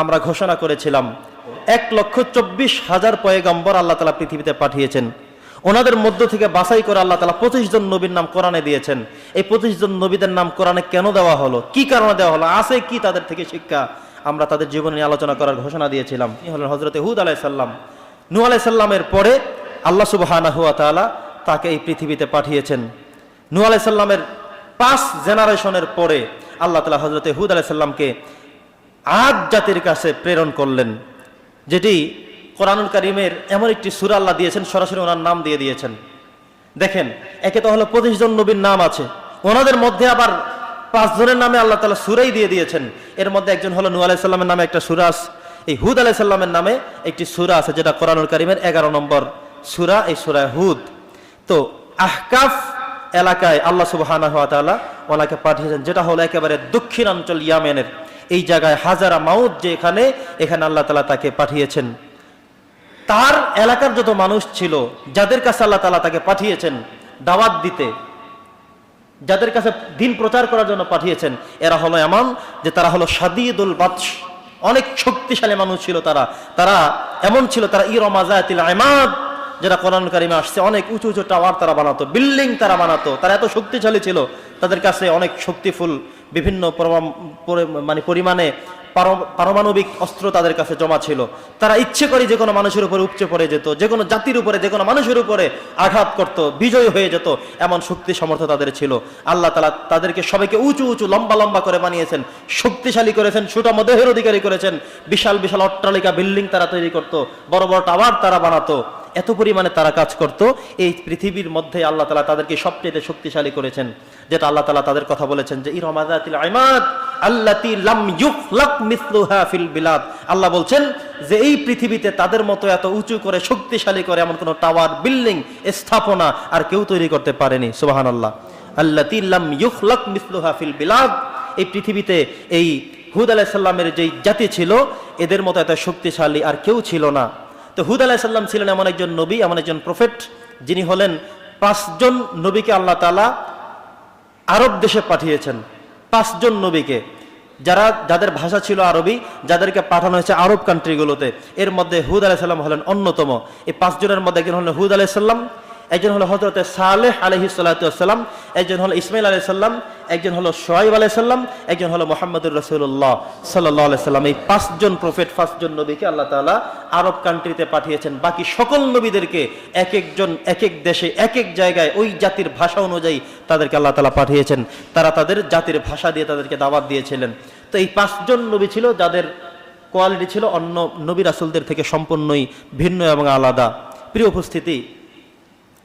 আমরা ঘোষণা করেছিলাম। এক লক্ষ চব্বিশ হাজার পয়গম্বর আল্লাহ তালা পৃথিবীতে পাঠিয়েছেন। ওনাদের মধ্য থেকে বাছাই করে আল্লাহ তালা পঁচিশ জন নবীর নাম কোরআনে দিয়েছেন। এই পঁচিশ জন নবীদের নাম কোরআনে কেন দেওয়া হলো? কি কারণে দেওয়া হলো? আছে কি তাদের থেকে শিক্ষা? আমরা তাদের জীবন নিয়ে আলোচনা করার ঘোষণা দিয়েছিলাম। হলেন হজরত হুদ আলাইসাল্লাম নু আলাইসাল্লামের পরে আল্লাহ সুবাহানা হুয়া তালা তাকে এই পৃথিবীতে পাঠিয়েছেন। নু আলাইসাল্লামের পাঁচ জেনারেশনের পরে আল্লাহ তালা হজরত হুদ আলাইসাল্লামকে আদ জাতির কাছে প্রেরণ করলেন, যেটি কোরআনুল কারিমের এমন একটি সুরা আল্লাহ দিয়েছেন, সরাসরি ওনার নাম দিয়ে দিয়েছেন। দেখেন, একে তো হলো পঁচিশ জন নবীর নাম আছে। ওনাদের মধ্যে আবার পাঁচজনের নামে আল্লাহ তালা সুরাই দিয়ে দিয়েছেন। এর মধ্যে একজন হলো নু আলাইসাল্লামের নামে একটা সুরা আছে। এই হুদ আলাইসাল্লামের নামে একটি সুরা আছে, যেটা কোরআনুল কারিমের এগারো নম্বর সুরা, এই সুরা হুদ। তো আহকাফ এলাকায় আল্লাহ সুবাহানা হাত ওনাকে পাঠিয়েছেন, যেটা হলো একেবারে দক্ষিণাঞ্চল ইয়ামেনের এই জায়গায় হাজারা মাউদ যে এখানে এখানে আল্লাহ তালা তাকে পাঠিয়েছেন। তার এলাকার যত মানুষ ছিল, যাদের কাছে আল্লাহ তালা তাকে পাঠিয়েছেন দাওয়াত দিতে, যাদের কাছে দিন প্রচার করার জন্য পাঠিয়েছেন, এরা হলো এমন যে তারা হলো সাদিদুল বাদশ। অনেক শক্তিশালী মানুষ ছিল তারা। তারা এমন ছিল, তারা ইরমাজাতিল আহমাদ যারা কোরআন কারিমে আসছে, অনেক উঁচু উঁচু টাওয়ার তারা বানাতো, বিল্ডিং তারা বানাতো, তারা এত শক্তিশালী ছিল, তাদের কাছে অনেক শক্তিফুল বিভিন্ন মানে পরিমাণে পারমাণবিক অস্ত্র তাদের কাছে জমা ছিল। তারা ইচ্ছে করে যে কোনো মানুষের উপরে উপচে পড়ে যেত, যে কোনো জাতির উপরে, যে কোনো মানুষের উপরে আঘাত করত, বিজয় হয়ে যেত এমন শক্তি সামর্থ্য তাদের ছিল। আল্লাহ তালা তাদেরকে সবাইকে উঁচু উঁচু, লম্বা লম্বা করে বানিয়েছেন, শক্তিশালী করেছেন সুটাম দেহের অধিকারী করেছেন। বিশাল বিশাল অট্টালিকা, বিল্ডিং তারা তৈরি করত, বড় বড় টাওয়ার তারা বানাতো। এত পরিমাণে তারা কাজ করত, এই পৃথিবীর মধ্যে আল্লাহ তালা তাদেরকে সবচেয়ে শক্তিশালী করেছেন। যেটা আল্লাহ তালা তাদের কথা বলেছেন যে ইরমাদাতিল আল্লাহ বলছেন যে, এই পৃথিবীতে তাদের মতো এত উঁচু করে, শক্তিশালী করে এমন কোন টাওয়ার, বিল্ডিং, স্থাপনা আর কেউ তৈরি করতে পারেনি। সুবহানাল্লাহ। আল্লাতি লাম ইউখলাক মিসলুহা ফিল বিলাদ। এই পৃথিবীতে এই হুদ আলাইসাল্লামের যেই জাতি ছিল, এদের মতো এত শক্তিশালী আর কেউ ছিল না। তো হুদ আলাইসাল্লাম ছিলেন এমন একজন নবী, এমন একজন প্রফেট যিনি হলেন পাঁচজন নবীকে আল্লাহ তালা আরব দেশে পাঠিয়েছেন। পাঁচজন নবীকে। যারা, যাদের ভাষা ছিল আরবি, যাদেরকে পাঠানো হয়েছে আরব কান্ট্রিগুলোতে এর মধ্যে হুদ আলাইসাল্লাম হলেন অন্যতম। এই পাঁচজনের মধ্যে একজন হলেন হুদ আলাইসাল্লাম একজন হলো হজরতে সালেহ আলহি সাল্লাম একজন হলো ইসমাইল আলাইসাল্লাম একজন হলো সোহাইব আলাইসাল্লাম একজন হলো মোহাম্মদুর রসুল্লাহ সাল্লাহ সাল্লাম। এই পাঁচজন প্রফেট, পাঁচজন নবীকে আল্লাহ তাআলা আরব কান্ট্রিতে পাঠিয়েছেন। বাকি সকল নবীদেরকে এক একজন, এক এক দেশে, এক এক জায়গায় ওই জাতির ভাষা অনুযায়ী তাদেরকে আল্লাহ তালা পাঠিয়েছেন। তারা তাদের জাতির ভাষা দিয়ে তাদেরকে দাওয়াত দিয়েছিলেন। তো এই পাঁচজন নবী ছিল যাদের কোয়ালিটি ছিল অন্য নবী রাসুলদের থেকে সম্পূর্ণই ভিন্ন এবং আলাদা। প্রিয় উপস্থিতি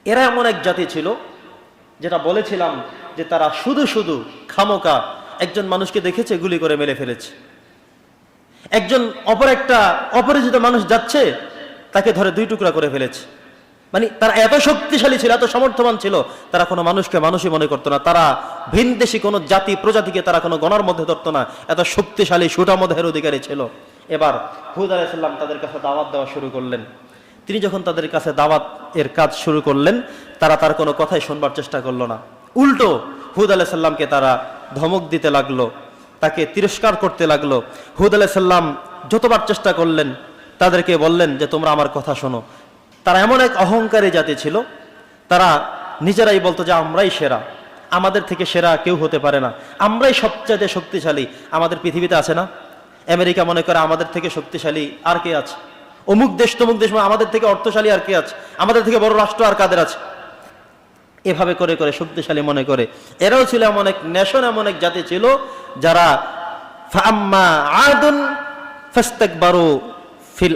এরা এমন এক জাতি ছিল, যেটা বলেছিলাম যে তারা শুধু শুধু খামোকা একজন মানুষকে দেখেছে, গুলি করে মেরে ফেলেছে। একজন অপর একটা অপরিচিত মানুষ যাচ্ছে, তাকে ধরে দুই টুকরা করে ফেলেছে। মানে তারা এত শক্তিশালী ছিল, এত সমর্থবান ছিল, তারা কোনো মানুষকে মানুষই মনে করতো না। তারা ভিনদেশি কোনো জাতি, প্রজাতিকে তারা কোনো গণার মধ্যে ধরতো না। এত শক্তিশালী সুটামদেহের অধিকারী ছিল। এবার হুদ আলাইসাল্লাম তাদের কাছে দাওয়াত দেওয়া শুরু করলেন। তিনি যখন তাদের কাছে দাওয়াত এর কাজ শুরু করলেন, তারা তার কোনো কথাই শুনবার চেষ্টা করল না। উল্টো হুদ আলাইসাল্লামকে তারা ধমক দিতে লাগল, তাকে তিরস্কার করতে লাগল। হুদ আলাইসাল্লাম যতবার চেষ্টা করলেন, তাদেরকে বললেন যে, তোমরা আমার কথা শোনো। তারা এমন এক অহংকারী জাতি ছিল, তারা নিজেরাই বলতো যে, আমরাই সেরা। আমাদের থেকে সেরা কেউ হতে পারে না। আমরাই সবচাইতে শক্তিশালী। আমাদের পৃথিবীতে আছে না? আমেরিকা মনে করে আমাদের থেকে শক্তিশালী আর কে আছে? অমুক দেশ, তমুক দেশ মানে আমাদের থেকে অর্থশালী আর কে আছে? আমাদের থেকে বড় রাষ্ট্র আর কাদের আছে? এভাবে করে করে শক্তিশালী মনে করে। এরাও ছিল এমন এক নেশন এমন এক জাতি ছিল যারা আদুন ফিল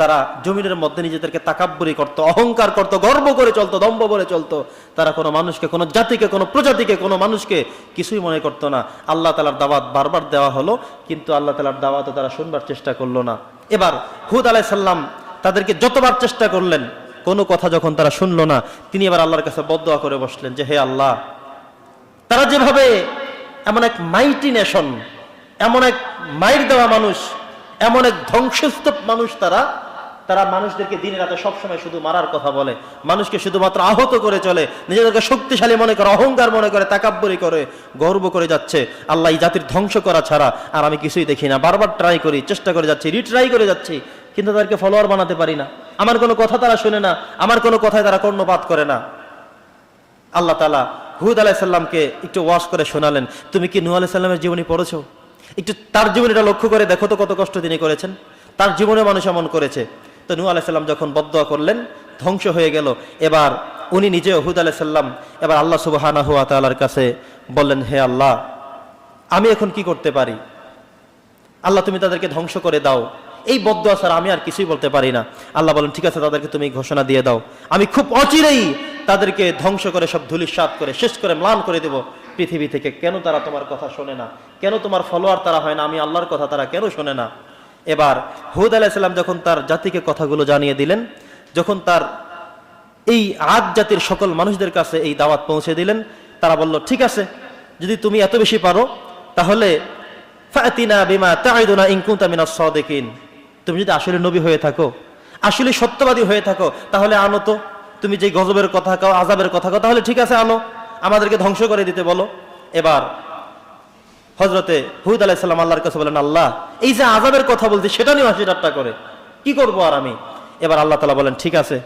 তারা জমিনের মধ্যে নিজেদেরকে তাকাব্বরি করত, অহংকার করত, গর্ব করে চলতো, দম্ভ করে চলতো। তারা কোনো মানুষকে, কোনো জাতিকে, কোনো প্রজাতিকে, কোনো মানুষকে কিছুই মনে করতো না। আল্লাহ তালার দাওয়াত বারবার দেওয়া হলো, কিন্তু আল্লাহ তালার দাওয়াতও তারা শুনবার চেষ্টা করল না। এবার হুদ আলাই সাল্লাম তাদেরকে যতবার চেষ্টা করলেন, কোনো কথা যখন তারা শুনল না, তিনি এবার আল্লাহর কাছে বদয়া করে বসলেন যে, হে আল্লাহ, তারা যেভাবে এমন এক মাইটি নেশন এমন এক মাইর দেওয়া মানুষ, এমন এক ধ্বংসস্তূপ মানুষ তারা তারা মানুষদেরকে দিনের রাতে সবসময় শুধু মারার কথা বলে, মানুষকে শুধুমাত্র আহত করে চলে, নিজেদেরকে শক্তিশালী মনে করে, অহংকার মনে করে, তাকাব্বরি করে, গর্ব করে যাচ্ছে, আল্লাহ এই জাতির ধ্বংস করা ছাড়া আর আমি কিছুই দেখি না। বারবার ট্রাই করি, চেষ্টা করে যাচ্ছি রিট্রাই করে যাচ্ছি, কিন্তু তাদেরকে ফলোয়ার বানাতে পারি না। আমার কোনো কথা তারা শুনে না, আমার কোনো কথায় তারা কর্ণপাত করে না। আল্লাহ তালা হুদ আলাহিসাল্লামকে একটু ওয়াশ করে শোনালেন, তুমি কি নূ আলাইসাল্লামের জীবনী পড়েছো? একটু তার জীবনীটা লক্ষ্য করে দেখো তো কত কষ্ট তিনি করেছেন। তার জীবনে মানুষ এমন করেছে। তো নূ আলাইসাল্লাম যখন বদয়া করলেন, ধ্বংস হয়ে গেল। এবার উনি নিজে হুদ আলাইসাল্লাম এবার আল্লাহ সুবাহানা হুয়া তালার কাছে বললেন, হে আল্লাহ, আমি এখন কি করতে পারি? আল্লাহ, তুমি তাদেরকে ধ্বংস করে দাও। এই বদ্ধ আসার আমি আর কিছুই বলতে পারি না। আল্লাহ বলেন, ঠিক আছে, তাদেরকে তুমি ঘোষণা দিয়ে দাও। আমি খুব অচিরেই তাদেরকে ধ্বংস করে সব ধুলিস্বাদ করে, শেষ করে ম্লান করে দেব। পৃথিবী থেকে কেন তারা তোমার কথা শোনে না? কেন তোমার ফলোয়ার তারা হয় না? আমি আল্লাহর কথা তারা কেন শোনে না? এবার হুদ আলাইসাল্লাম যখন তার জাতিকে কথাগুলো জানিয়ে দিলেন, যখন তার এই আদ জাতির সকল মানুষদের কাছে এই দাওয়াত পৌঁছে দিলেন, তারা বলল, ঠিক আছে, যদি তুমি এত বেশি পারো, তাহলে তুমি যদি আসলে নবী হয়ে থাকো, আসলে সত্যবাদী হয়ে থাকো, তাহলে আনো তো। তুমি যে গজবের কথা কাও আজাবের কথা কাও, তাহলে ঠিক আছে, আনো। আমাদেরকে ধ্বংস করে দিতে বলো। এবার হজরতে হুদ আলাইসাল্লাম আল্লাহর কাছে বলেন, আল্লাহ, এই যে আজাবের কথা বলছি, সেটা নিয়ে হাসি ঠাট্টা করে। কি করব আর আমি? এবার আল্লাহ তালা বলেন, ঠিক আছে।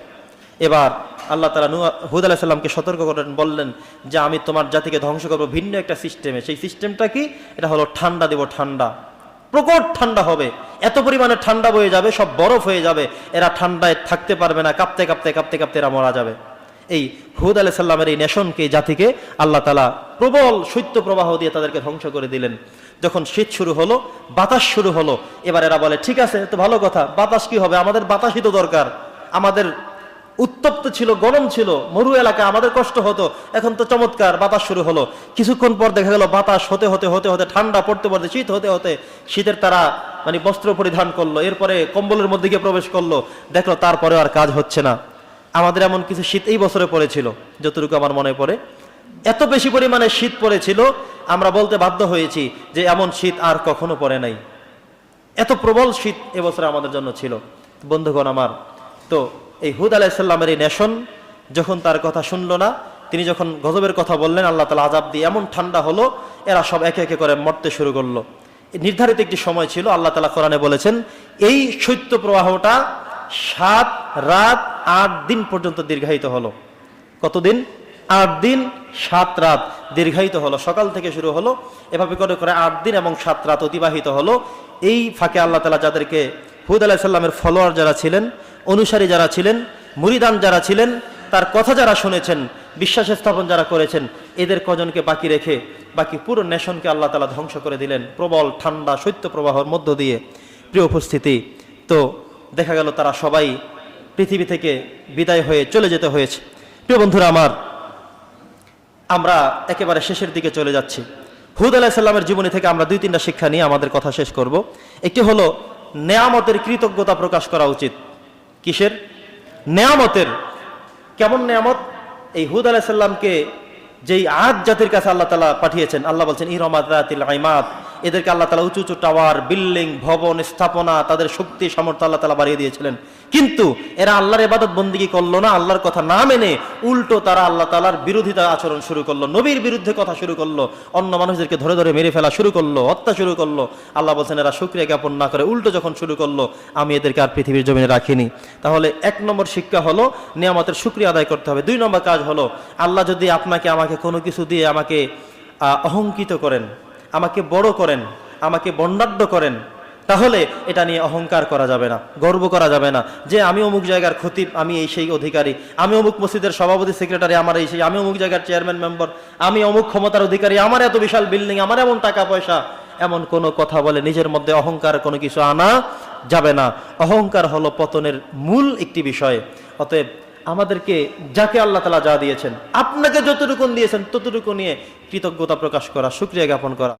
এবার আল্লাহ তালা নু হুদ আলাহিসাল্লামকে সতর্ক করেন, বললেন যে, আমি তোমার জাতিকে ধ্বংস করব ভিন্ন একটা সিস্টেমে। সেই সিস্টেমটা কি? এটা হলো ঠান্ডা দেব ঠান্ডা। প্রকট ঠান্ডা হবে। এত পরিমাণে ঠান্ডা বয়ে যাবে, সব বরফ হয়ে যাবে। এরা ঠান্ডায় থাকতে পারবে না, কাঁপতে কাঁপতে কাঁপতে কাঁপতে এরা মারা যাবে। এই হুদ আলাহ সাল্লামের এই নেশনকে জাতিকে আল্লাহ তালা প্রবল শৈত্য প্রবাহ দিয়ে তাদেরকে ধ্বংস করে দিলেন। যখন শীত শুরু হলো, বাতাস শুরু হলো, এবার এরা বলে, ঠিক আছে তো ভালো কথা, বাতাস কি হবে? আমাদের বাতাসই তো দরকার। আমাদের উত্তপ্ত ছিল, গরম ছিল, মরু এলাকা, আমাদের কষ্ট হতো, এখন তো চমৎকার, বাতাস শুরু হলো। কিছুক্ষণ পর দেখা গেল, বাতাস হতে হতে হতে হতে, ঠান্ডা পড়তে পড়তে, শীত হতে হতে, শীতের তারা মানে বস্ত্র পরিধান করল, এরপরে কম্বলের মধ্যে গিয়ে প্রবেশ করল, দেখল তারপরে আর কাজ হচ্ছে না। আমাদের এমন কিছু শীত এই বছরে পড়েছিল, যতটুকু আমার মনে পড়ে। এত বেশি পরিমাণে শীত পড়েছিল, আমরা বলতে বাধ্য হয়েছি যে এমন শীত আর কখনো পড়ে নাই। এত প্রবল শীত এবছরে আমাদের জন্য ছিল। বন্ধুগণ আমার, তো এই হুদ আলাইসাল্লামের এই নেশন যখন তার কথা শুনলো না, তিনি যখন গজবের কথা বললেন, আল্লাহ তালা আজাব দিয়ে এমন ঠান্ডা হলো, এরা সব একে একে করে মরতে শুরু করল। নির্ধারিত একটি সময় ছিল, আল্লাহ তালা কোরআনে বলেছেন, এই শৈত্য প্রবাহটা সাত, রাত, আট দিন পর্যন্ত দীর্ঘায়িত হলো। কতদিন? আট দিন, সাত রাত দীর্ঘায়িত হলো। সকাল থেকে শুরু হলো। এভাবে করে করে আট দিন এবং সাত রাত অতিবাহিত হলো। এই ফাঁকে আল্লাহ তালা যাদেরকে হুদ আলাহ সাল্লামের ফলোয়ার যারা ছিলেন, অনুসারী যারা ছিলেন, মুরিদান যারা ছিলেন, তার কথা যারা শুনেছেন, বিশ্বাস স্থাপন যারা করেছেন, এদের কজনকে বাকি রেখে, বাকি পুরো নেশনকে আল্লাহ তালা ধ্বংস করে দিলেন। প্রবল ঠান্ডা শৈত্য প্রবাহর মধ্য দিয়ে। প্রিয় উপস্থিতি, তো দেখা গেল তারা সবাই পৃথিবী থেকে বিদায় হয়ে চলে যেতে হয়েছে। প্রিয় বন্ধুরা আমার, আমরা একেবারে শেষের দিকে চলে যাচ্ছি। হুদ আলাহিসাল্লামের জীবনী থেকে আমরা দুই তিনটা শিক্ষা নিয়ে আমাদের কথা শেষ করব। একটি হলো, নেয়ামতের কৃতজ্ঞতা প্রকাশ করা উচিত। কিসের? নেয়ামতের। কেমন নেয়ামত? এই হুদ আলাহিসাল্লামকে যেই আজ জাতির কাছে আল্লাহ তালা পাঠিয়েছেন, আল্লাহ বলছেন ইরমাতিল আইমাত এদেরকে আল্লাহ তালা উঁচু উঁচু টাওয়ার বিল্ডিং ভবন স্থাপনা তাদের শক্তি সামর্থ্য আল্লাহ তালা বাড়িয়ে দিয়েছিলেন। কিন্তু এরা আল্লাহর এবাদত বন্দিগি করল না আল্লাহর কথা না মেনে উল্টো তারা আল্লাহ তালার বিরোধিতা আচরণ শুরু করল নবীর বিরুদ্ধে কথা শুরু করল অন্য মানুষদেরকে ধরে ধরে মেরে ফেলা শুরু করল হত্যা শুরু করল। আল্লাহ বলছেন এরা শুক্রিয়া জ্ঞাপন না করে উল্টো যখন শুরু করল আমি এদেরকে আর পৃথিবীর জমিনে রাখিনি। তাহলে এক নম্বর শিক্ষা হলো নিয়ামতের শুক্রিয়া আদায় করতে হবে। দুই নম্বর কাজ হলো আল্লাহ যদি আপনাকে আমাকে কোনো কিছু দিয়ে আমাকে আহ, অহংকিত করেন আমাকে বড় করেন, আমাকে বন্ডাঢ্য করেন, তাহলে এটা নিয়ে অহংকার করা যাবে না, গর্ব করা যাবে না, যে আমি অমুক জায়গার খতিব, আমি এই সেই অধিকারী, আমি অমুক মসজিদের সভাপতি, সেক্রেটারি, আমার এই সেই, আমি অমুক জায়গার চেয়ারম্যান, মেম্বার, আমি অমুক ক্ষমতার অধিকারী, আমার এত বিশাল বিল্ডিং, আমার এমন টাকা পয়সা, এমন কোনো কথা বলে নিজের মধ্যে অহংকার কোনো কিছু আনা যাবে না। অহংকার হলো পতনের মূল একটি বিষয়। অতএব আমাদেরকে যাকে আল্লাহ তালা যা দিয়েছেন, আপনাকে যতটুকুন দিয়েছেন, ততটুকু নিয়ে কৃতজ্ঞতা প্রকাশ করা সুক্রিয়া জ্ঞাপন করা।